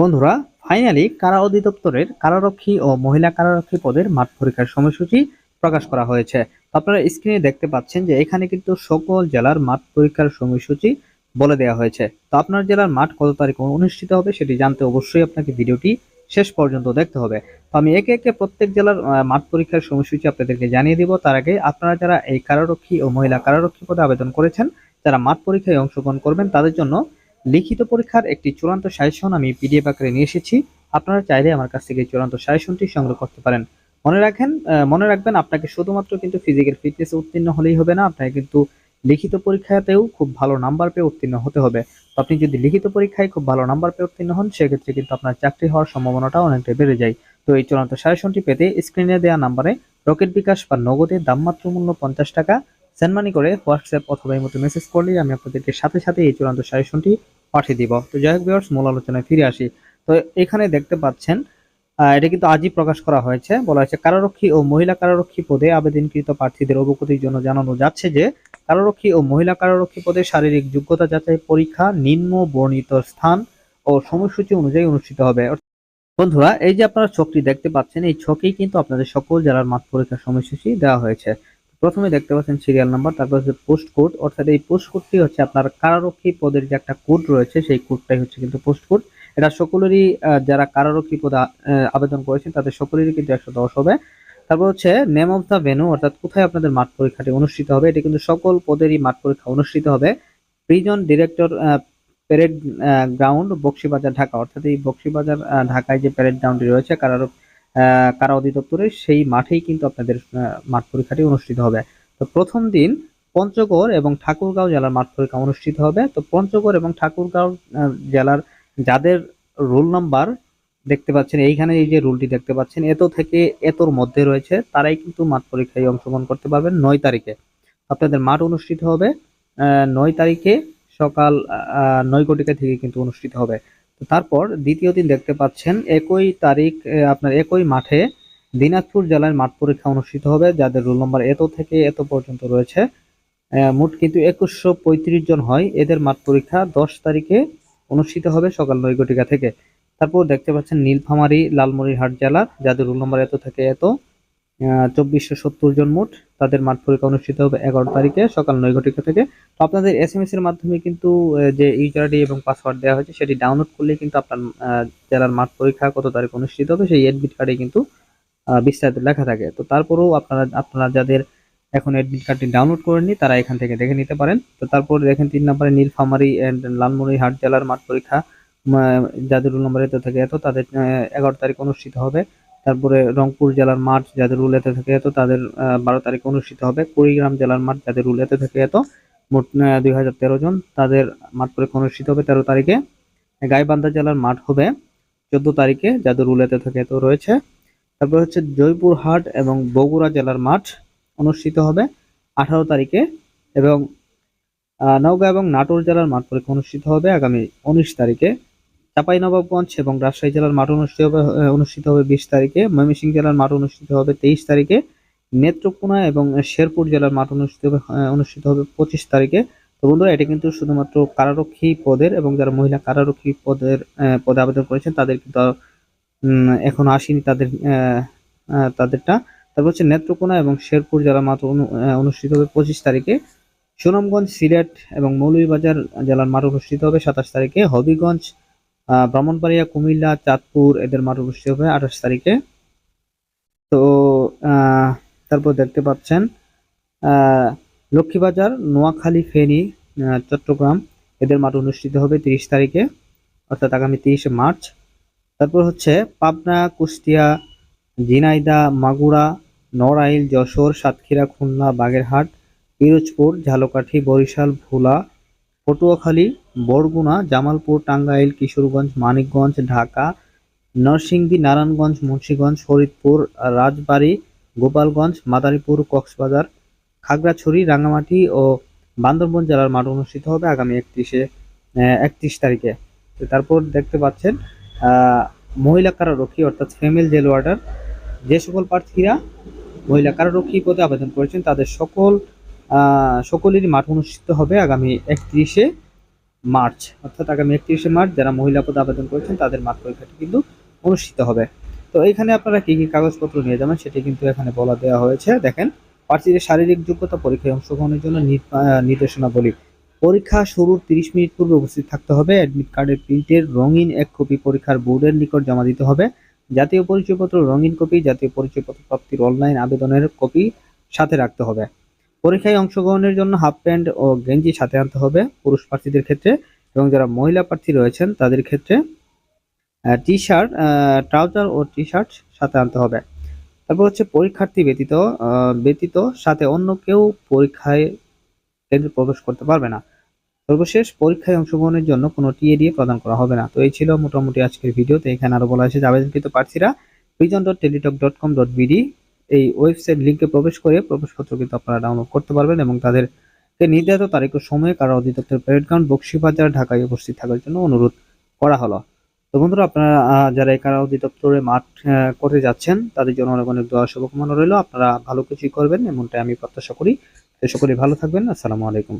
বন্ধুরা ফাইনালি কারা অধিদপ্তরের কারারক্ষী ও মহিলা কারারক্ষী পদের মাঠ পরীক্ষার সময়সূচি প্রকাশ করা হয়েছে। আপনারা স্ক্রিনে দেখতে পাচ্ছেন যে এখানে কিন্তু সকল জেলার মাঠ পরীক্ষার সময়সূচি বলে দেওয়া হয়েছে। তো আপনার জেলার মাঠ কত তারিখে অনুষ্ঠিত হবে সেটি জানতে অবশ্যই আপনাকে ভিডিওটি শেষ পর্যন্ত দেখতে হবে। তো আমি একে একে প্রত্যেক জেলার মাঠ পরীক্ষার সময়সূচি আপনাদেরকে জানিয়ে দিব। তার আগে আপনারা যারা এই কারারক্ষী ও মহিলা কারারক্ষী পদে আবেদন করেছেন, যারা মাঠ পরীক্ষায় অংশগ্রহণ করবেন, তাদের জন্য লিখিত পরীক্ষার একটি চূড়ান্ত সাজেশন আমি পিডিএফ আকারে নিয়ে এসেছি। আপনারা চাইলে আমার কাছ থেকে চূড়ান্ত সাজেশনটি সংগ্রহ করতে পারেন। মনে রাখেন মনে রাখবেন, আপনাকে শুধুমাত্র কিন্তু ফিজিক্যাল ফিটনেস উত্তীর্ণ হলেই হবে না, আপনাকে কিন্তু লিখিত পরীক্ষাতেও খুব ভালো নাম্বার পেয়ে উত্তীর্ণ হতে হবে। তো আপনি যদি লিখিত পরীক্ষায় খুব ভালো নাম্বার পেয়ে উত্তীর্ণ হন, সেক্ষেত্রে কিন্তু আপনার চাকরি হওয়ার সম্ভাবনাটা অনেকটা বেড়ে যায়। তো এই চূড়ান্ত সাজেশনটি পেতে স্ক্রিনে দেওয়া নাম্বারে রকেট বিকাশ বা নগদে দামমাত্র মূল্য পঞ্চাশ টাকা সেন্ড মানি করে হোয়াটসঅ্যাপ অথবা এই মতো মেসেজ করলেই আমি আপনাদেরকে সাথে সাথে এই চূড়ান্ত সাজেশনটি পাঠিয়ে দিব। তো যাই হোক ভিউয়ার্স মূল আলোচনায় ফিরে আসি। তো এখানে দেখতে পাচ্ছেন এটা কিন্তু আজই প্রকাশ করা হয়েছে। বলা হয়েছে, কারারক্ষী ও মহিলা কারারক্ষী পদে আবেদনকৃত প্রার্থীদের অবগতির জন্য জানানো যাচ্ছে যে, কারারক্ষী ও মহিলা কারারক্ষী পদে শারীরিক যোগ্যতা যাচাই পরীক্ষা, নিম্ন বর্ণিত স্থান ও সময়সূচি অনুযায়ী অনুষ্ঠিত হবে। বন্ধুরা, এই যে আপনারা ছকটি দেখতে পাচ্ছেন, এই ছকেই কিন্তু আপনাদের সকল জেলার মাঠ পরীক্ষার সময়সূচি দেওয়া হয়েছে। প্রথমে দেখতে পাচ্ছেন সিরিয়াল নাম্বার তারপর হচ্ছে পোস্ট কোড অর্থাৎ এই পোস্ট কোডটি হচ্ছে আপনার কারারক্ষী পদের যে একটা কোড রয়েছে সেই কোডটাই হচ্ছে কিন্তু পোস্ট কোড এটা সকলেরই যারা কারারক্ষী পদে আবেদন করেছেন তাদের সকলেরই কিন্তু একশো দশ হবে। তারপর হচ্ছে নেম অফ দ্য ভেনু অর্থাৎ কোথায় আপনাদের মাঠ পরীক্ষাটি অনুষ্ঠিত হবে এটি কিন্তু সকল পদেরই মাঠ পরীক্ষা অনুষ্ঠিত হবে। Prison director parade ground Bakshibazar Dhaka. অর্থাৎ এই বক্সিবাজার ঢাকায় যে প্যারেড গ্রাউন্ডটি রয়েছে কারার আহ, কারা অধিদপ্তরে, সেই মাঠেই কিন্তু আপনাদের মাঠ পরীক্ষাটি অনুষ্ঠিত হবে। তো প্রথম দিন পঞ্চগড় এবং ঠাকুরগাঁও জেলার মাঠ পরীক্ষা অনুষ্ঠিত হবে। তো পঞ্চগড় এবং ঠাকুরগাঁও জেলার যাদের রোল নাম্বার দেখতে পাচ্ছেন, এইখানে এই যে রুলটি দেখতে পাচ্ছেন, এত থেকে এতর মধ্যে রয়েছে, তারাই কিন্তু মাঠ পরীক্ষায় অংশগ্রহণ করতে পারবেন নয় তারিখে। আপনাদের মাঠ অনুষ্ঠিত হবে নয় তারিখে সকাল নয় ঘটিকা থেকে কিন্তু অনুষ্ঠিত হবে। তারপর দ্বিতীয় দিন দেখতে পাচ্ছেন একই তারিখ আপনার একই মাঠে দিনাজপুর জেলার মাঠ পরীক্ষা অনুষ্ঠিত হবে, যাদের রোল নম্বর এত থেকে এত পর্যন্ত রয়েছে। মোট কিন্তু একুশশো পঁয়ত্রিশ জন হয়, এদের মাঠ পরীক্ষা দশ তারিখে অনুষ্ঠিত হবে সকাল নয় ঘটিকা থেকে। তারপর দেখতে পাচ্ছেন নীলফামারী, লালমনিরহাট জেলা, যাদের রোল নম্বর এত থেকে এত চব্বিশশো সত্তর জন মোট। তাদের মাঠ পরীক্ষা অনুষ্ঠিত হবে এগারো তারিখে, সকাল নয় ঘটিকা থেকে। তো আপনাদের এস এম এস এর মাধ্যমে কিন্তু যে ইউজার আইডি এবং পাসওয়ার্ড দেওয়া হয়েছে, সেটি ডাউনলোড করলে কিন্তু আপনার জেলার মাঠ পরীক্ষা কত তারিখ অনুষ্ঠিত হবে, সেই এডমিট কার্ডে কিন্তু বিস্তারিত লেখা থাকে। তো তারপরেও আপনারা আপনারা যাদের এখন এডমিট কার্ডটি ডাউনলোড করেননি, তারা এখান থেকে দেখে নিতে পারেন। তো তারপর দেখেন তিন নম্বরে, নীলফামারী অ্যান্ড লালমনিরহাট জেলার মাঠ পরীক্ষা যাদের রোল নম্বর থেকে এত, তাদের এগারো তারিখ অনুষ্ঠিত হবে। তারপরে রংপুর জেলার মাঠ যাদের রুল এতে থেকে এত, তাদের বারো তারিখে অনুষ্ঠিত হবে। কুড়িগ্রাম জেলার মাঠ যাদের রুল এতে থেকে এত, মোট দুই হাজার তেরো জন, তাদের মাঠ পরীক্ষা অনুষ্ঠিত হবে তেরো তারিখে। গাইবান্ধা জেলার মাঠ হবে চোদ্দ তারিখে, যাদের রুল এতে থেকে এত রয়েছে। তারপর হচ্ছে জয়পুরহাট এবং বগুড়া জেলার মাঠ অনুষ্ঠিত হবে আঠারো তারিখে এবং নওগাঁ এবং নাটোর জেলার মাঠ পরীক্ষা অনুষ্ঠিত হবে আগামী উনিশ তারিখে। চাঁপাইনবাবগঞ্জ এবং রাজশাহী জেলার মাঠ অনুষ্ঠিত হবে অনুষ্ঠিত হবে বিশ তারিখে। ময়মনসিংহ জেলার মাঠ অনুষ্ঠিত হবে তেইশ তারিখে। নেত্রকোনা এবং শেরপুর জেলার মাঠ অনুষ্ঠিত হবে অনুষ্ঠিত হবে পঁচিশ তারিখে। তো বন্ধুরা, এটা কিন্তু শুধুমাত্র কারারক্ষী পদের এবং যারা মহিলা কারারক্ষী পদের পদে আবেদন করেছেন, তাদের কিন্তু এখনও আসেনি তাদের তাদেরটা। তারপর হচ্ছে নেত্রকোনা এবং শেরপুর জেলার মাঠ অনুষ্ঠিত হবে পঁচিশ তারিখে। সুনামগঞ্জ সিলেট এবং মৌলভীবাজার জেলার মাঠ অনুষ্ঠিত হবে সাতাশ তারিখে। হবিগঞ্জ ব্রাহ্মণবাড়িয়া, কুমিল্লা, চাঁদপুর এদের মাঠ অনুষ্ঠিত হবে আঠাশ তারিখে। তো তারপর দেখতে পাচ্ছেন লক্ষ্মীবাজার, নোয়াখালী, ফেনী চট্টগ্রাম এদের মাঠ অনুষ্ঠিত হবে তিরিশ তারিখে, অর্থাৎ আগামী তিরিশে মার্চ। তারপর হচ্ছে পাবনা, কুষ্টিয়া ঝিনাইদহ মাগুরা, নড়াইল, যশোর, সাতক্ষীরা, খুলনা, বাগেরহাট, পিরোজপুর, ঝালকাঠি, বরিশাল, ভোলা, পটুয়াখালী বরগুনা, জামালপুর, টাঙ্গাইল, কিশোরগঞ্জ, মানিকগঞ্জ, ঢাকা, নরসিংদী, নারায়ণগঞ্জ, মুন্সীগঞ্জ, ফরিদপুর, রাজবাড়ী, গোপালগঞ্জ, মাদারীপুর, কক্সবাজার, খাগড়াছড়ি রাঙামাটি ও বান্দরবন জেলার মাঠ অনুষ্ঠিত হবে আগামী একত্রিশে একত্রিশ তারিখে। তারপর দেখতে পাচ্ছেন মহিলা কারারক্ষী অর্থাৎ ফিমেল জেল ওয়ার্ডার যে সকল প্রার্থীরা মহিলা কারারক্ষী পদে আবেদন করেছেন, তাদের সকল সকলেরই মাঠ অনুষ্ঠিত হবে আগামী একত্রিশে মার্চ, অর্থাৎ আগামী একত্রিশে মার্চ যারা মহিলা পদে আবেদন করেছেন, তাদের মাঠ পরীক্ষাটি কিন্তু অনুষ্ঠিত হবে। তো এখানে আপনারা কি কি কাগজপত্র নিয়ে যাবেন সেটি কিন্তু এখানে বলা দেওয়া হয়েছে। দেখেন প্রার্থীদের শারীরিক যোগ্যতা পরীক্ষায় অংশগ্রহণের জন্য নির্দেশনাবলী। পরীক্ষা শুরুর 30 মিনিট পূর্বে উপস্থিত থাকতে হবে। অ্যাডমিট কার্ডের প্রিন্টের রঙিন এক কপি পরীক্ষার বোর্ডের নিকট জমা দিতে হবে। জাতীয় পরিচয়পত্র, রঙিন কপি, জাতীয় পরিচয়পত্র প্রাপ্তির অনলাইন আবেদনের কপি সাথে রাখতে হবে। পরীক্ষায় অংশগ্রহণের জন্য হাফ প্যান্ট ও গেঞ্জি সাথে আনতে হবে। পুরুষ প্রার্থীদের ক্ষেত্রে এবং যারা মহিলা প্রার্থী রয়েছেন, তাদের ক্ষেত্রে টি শার্ট ট্রাউজার ও টি শার্ট সাথে আনতে হবে। তারপর হচ্ছে পরীক্ষার্থী ব্যতীত ব্যতীত সাথে অন্য কেউ পরীক্ষায় কেন্দ্রে প্রবেশ করতে পারবে না। সর্বশেষ পরীক্ষায় অংশগ্রহণের জন্য কোনো টিএডিএ প্রদান করা হবে না। তো এই ছিল মোটামুটি আজকের ভিডিওতে। এখানে আরও বলা হয়েছে যে আবেদনকৃত প্রার্থীরা prison dot Teletalk dot com dot BD এই ওয়েবসাইট লিঙ্কে প্রবেশ করে প্রবেশপত্র কিন্তু আপনারা ডাউনলোড করতে পারবেন এবং তাদেরকে নির্ধারিত তারিখ ও সময়ে কারা অধিদপ্তর প্যারেড গ্রাউন্ড বক্সিবাজার, ঢাকায় উপস্থিত থাকার জন্য অনুরোধ করা হলো। তো বন্ধুরা, আপনারা যারা এই কারা অধিদপ্তরে মাঠ করতে যাচ্ছেন, তাদের জন্য অনেক অনেক দোয়া শুভকামনা রইল। আপনারা ভালো কিছুই করবেন, এমনটাই আমি প্রত্যাশা করি। সকলে ভালো থাকবেন। আসসালামু আলাইকুম।